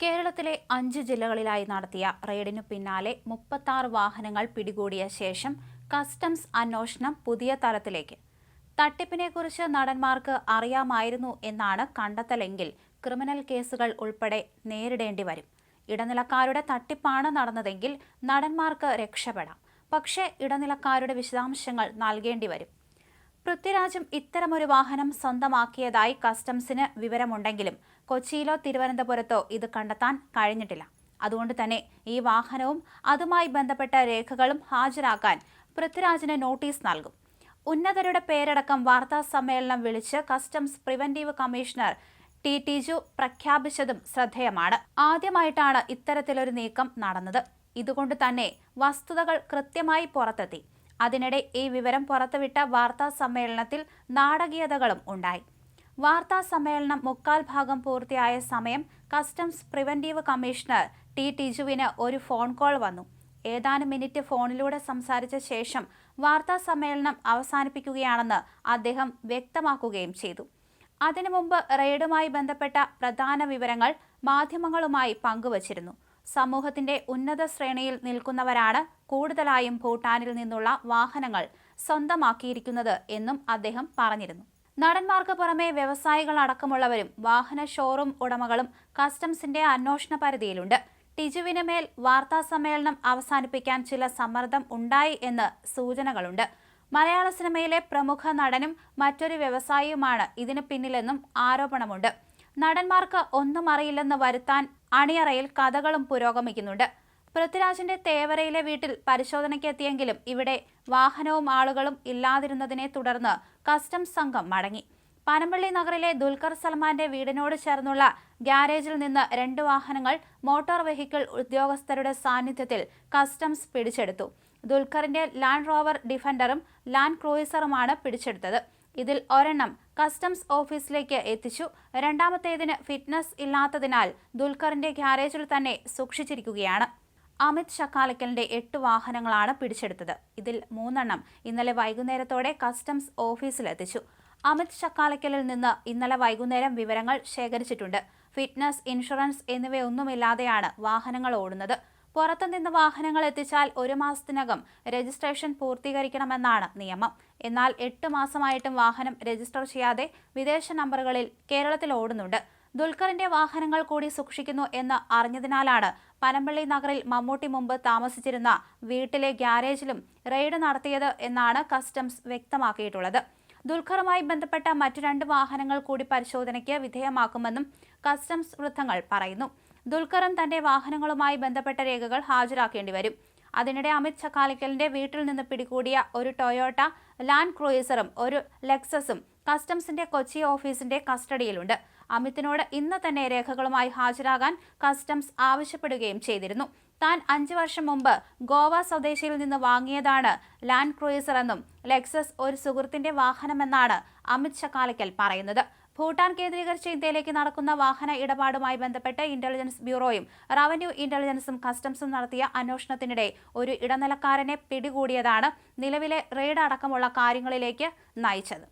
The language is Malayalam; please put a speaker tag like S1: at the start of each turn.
S1: കേരളത്തിലെ അഞ്ച് ജില്ലകളിലായി നടത്തിയ റെയ്ഡിനു പിന്നാലെ മുപ്പത്താറ് വാഹനങ്ങൾ പിടികൂടിയ ശേഷം കസ്റ്റംസ് അന്വേഷണം പുതിയ തലത്തിലേക്ക്. തട്ടിപ്പിനെക്കുറിച്ച് നടന്മാർക്ക് അറിയാമായിരുന്നു എന്നാണ് കണ്ടെത്തലെങ്കിൽ ക്രിമിനൽ കേസുകൾ ഉൾപ്പെടെ നേരിടേണ്ടി വരും. ഇടനിലക്കാരുടെ തട്ടിപ്പാണ് നടന്നതെങ്കിൽ നടന്മാർക്ക് രക്ഷപ്പെടാം. പക്ഷേ ഇടനിലക്കാരുടെ വിശദാംശങ്ങൾ നൽകേണ്ടി വരും. പൃഥ്വിരാജും ഇത്തരമൊരു വാഹനം സ്വന്തമാക്കിയതായി കസ്റ്റംസിന് വിവരമുണ്ടെങ്കിലും കൊച്ചിയിലോ തിരുവനന്തപുരത്തോ ഇത് കണ്ടെത്താൻ കഴിഞ്ഞിട്ടില്ല. അതുകൊണ്ട് തന്നെ ഈ വാഹനവും അതുമായി ബന്ധപ്പെട്ട രേഖകളും ഹാജരാക്കാൻ പൃഥ്വിരാജിന് നോട്ടീസ് നൽകും. ഉന്നതരുടെ പേരടക്കം വാർത്താ സമ്മേളനം വിളിച്ച് customs preventive commissioner T Tiju പ്രഖ്യാപിച്ചതും ശ്രദ്ധേയമാണ്. ആദ്യമായിട്ടാണ് ഇത്തരത്തിലൊരു നീക്കം നടന്നത്. ഇതുകൊണ്ട് തന്നെ വസ്തുതകൾ കൃത്യമായി പുറത്തെത്തി. അതിനിടെ ഈ വിവരം പുറത്തുവിട്ട വാർത്താ സമ്മേളനത്തിൽ നാടകീയതകളും ഉണ്ടായി. വാർത്താ സമ്മേളനം മുക്കാൽ ഭാഗം പൂർത്തിയായ സമയം കസ്റ്റംസ് പ്രിവന്റീവ് കമ്മീഷണർ ടി ടിജുവിന് ഒരു ഫോൺ കോൾ വന്നു. ഏതാനും മിനിറ്റ് ഫോണിലൂടെ സംസാരിച്ച ശേഷം വാർത്താ സമ്മേളനം അവസാനിപ്പിക്കുകയാണെന്ന് അദ്ദേഹം വ്യക്തമാക്കുകയും ചെയ്തു. അതിനു മുമ്പ് റെയ്ഡുമായി ബന്ധപ്പെട്ട പ്രധാന വിവരങ്ങൾ മാധ്യമങ്ങളുമായി പങ്കുവച്ചിരുന്നു. സമൂഹത്തിന്റെ ഉന്നത ശ്രേണിയിൽ നിൽക്കുന്നവരാണ് കൂടുതലായും ഭൂട്ടാനിൽ നിന്നുള്ള വാഹനങ്ങൾ സ്വന്തമാക്കിയിരിക്കുന്നത് എന്നും അദ്ദേഹം പറഞ്ഞിരുന്നു. നടന്മാർക്ക് പുറമെ വ്യവസായികൾ അടക്കമുള്ളവരും വാഹന ഷോറൂം ഉടമകളും കസ്റ്റംസിന്റെ അന്വേഷണ പരിധിയിലുണ്ട്. ടിജുവിന് മേൽ വാർത്താ സമ്മേളനം അവസാനിപ്പിക്കാൻ ചില സമ്മർദ്ദം ഉണ്ടായി എന്ന് സൂചനകളുണ്ട്. മലയാള സിനിമയിലെ പ്രമുഖ നടനും മറ്റൊരു വ്യവസായിയുമാണ് ഇതിന് പിന്നിലെന്നും ആരോപണമുണ്ട്. നടന്മാർക്ക് ഒന്നും അറിയില്ലെന്ന് വരുത്താൻ അണിയറയിൽ കഥകളും പുരോഗമിക്കുന്നുണ്ട്. പൃഥ്വിരാജിന്റെ തേവരയിലെ വീട്ടിൽ പരിശോധനയ്ക്ക് എത്തിയെങ്കിലും ഇവിടെ വാഹനവും ആളുകളും ഇല്ലാതിരുന്നതിനെ തുടർന്ന് കസ്റ്റംസ് സംഘം മടങ്ങി. പനമ്പള്ളി നഗറിലെ ദുൽഖർ സൽമാന്റെ വീടിനോട് ചേർന്നുള്ള ഗ്യാരേജിൽ നിന്ന് രണ്ട് വാഹനങ്ങൾ മോട്ടോർ വെഹിക്കിൾ ഉദ്യോഗസ്ഥരുടെ സാന്നിധ്യത്തിൽ കസ്റ്റംസ് പിടിച്ചെടുത്തു. ദുൽഖറിന്റെ ലാൻഡ് റോവർ ഡിഫൻഡറും ലാൻഡ് ക്രൂയിസറുമാണ് പിടിച്ചെടുത്തത്. ഇതിൽ ഒരെണ്ണം കസ്റ്റംസ് ഓഫീസിലേക്ക് എത്തിച്ചു. രണ്ടാമത്തേതിന് ഫിറ്റ്നസ് ഇല്ലാത്തതിനാൽ ദുൽഖറിന്റെ ഗ്യാരേജിൽ തന്നെ സൂക്ഷിച്ചിരിക്കുകയാണ്. അമിത് ഷക്കാലക്കലിന്റെ എട്ട് വാഹനങ്ങളാണ് പിടിച്ചെടുത്തത്. ഇതിൽ മൂന്നെണ്ണം ഇന്നലെ വൈകുന്നേരത്തോടെ കസ്റ്റംസ് ഓഫീസിലെത്തിച്ചു. അമിത് ഷക്കാലക്കലിൽ നിന്ന് ഇന്നലെ വൈകുന്നേരം വിവരങ്ങൾ ശേഖരിച്ചിട്ടുണ്ട്. ഫിറ്റ്നസ് ഇൻഷുറൻസ് എന്നിവയൊന്നുമില്ലാതെയാണ് വാഹനങ്ങൾ ഓടുന്നത്. പുറത്തുനിന്ന് വാഹനങ്ങൾ എത്തിച്ചാൽ ഒരു മാസത്തിനകം രജിസ്ട്രേഷൻ പൂർത്തീകരിക്കണമെന്നാണ് നിയമം. എന്നാൽ എട്ട് മാസമായിട്ടും വാഹനം രജിസ്റ്റർ ചെയ്യാതെ വിദേശ നമ്പറുകളിൽ കേരളത്തിൽ ഓടുന്നുണ്ട്. ദുൽഖറിന്റെ വാഹനങ്ങൾ കൂടി സൂക്ഷിക്കുന്നു എന്ന് അറിഞ്ഞതിനാലാണ് പനമ്പള്ളി നഗറിൽ മമ്മൂട്ടി മുമ്പ് താമസിച്ചിരുന്ന വീട്ടിലെ ഗ്യാരേജിലും റെയ്ഡ് നടത്തിയത് എന്നാണ് കസ്റ്റംസ് വ്യക്തമാക്കിയിട്ടുള്ളത്. ദുൽഖറുമായി ബന്ധപ്പെട്ട മറ്റു രണ്ട് വാഹനങ്ങൾ കൂടി പരിശോധനയ്ക്ക് വിധേയമാക്കുമെന്നും കസ്റ്റംസ് വൃത്തങ്ങൾ പറയുന്നു. ദുൽഖറും തന്റെ വാഹനങ്ങളുമായി ബന്ധപ്പെട്ട രേഖകൾ ഹാജരാക്കേണ്ടി വരും. അതിനിടെ അമിത് ചക്കാലിക്കലിന്റെ വീട്ടിൽ നിന്ന് പിടികൂടിയ ഒരു ടൊയോട്ട ലാൻഡ് ക്രൂയിസറും ഒരു ലെക്സസും കസ്റ്റംസിന്റെ കൊച്ചി ഓഫീസിന്റെ കസ്റ്റഡിയിലുണ്ട്. അമിത്തിനോട് ഇന്ന് തന്നെ രേഖകളുമായി ഹാജരാകാൻ കസ്റ്റംസ് ആവശ്യപ്പെടുകയും ചെയ്തിരുന്നു. താൻ അഞ്ചു വർഷം മുമ്പ് ഗോവ സ്വദേശിയിൽ നിന്ന് വാങ്ങിയതാണ് ലാൻഡ് ക്രൂയിസർ എന്നും ലെക്സസ് ഒരു സുഹൃത്തിന്റെ വാഹനമെന്നാണ് അമിത് ചക്കാലയ്ക്കൽ പറയുന്നത്. ഭൂട്ടാൻ കേന്ദ്രീകരിച്ച് ഇന്ത്യയിലേക്ക് നടക്കുന്ന വാഹന ഇടപാടുമായി ബന്ധപ്പെട്ട് ഇന്റലിജൻസ് ബ്യൂറോയും റവന്യൂ ഇന്റലിജൻസും കസ്റ്റംസും നടത്തിയ അന്വേഷണത്തിനിടെ ഒരു ഇടനിലക്കാരനെ പിടികൂടിയതാണ് നിലവിലെ റെയ്ഡ് അടക്കമുള്ള കാര്യങ്ങളിലേക്ക് നയിച്ചത്.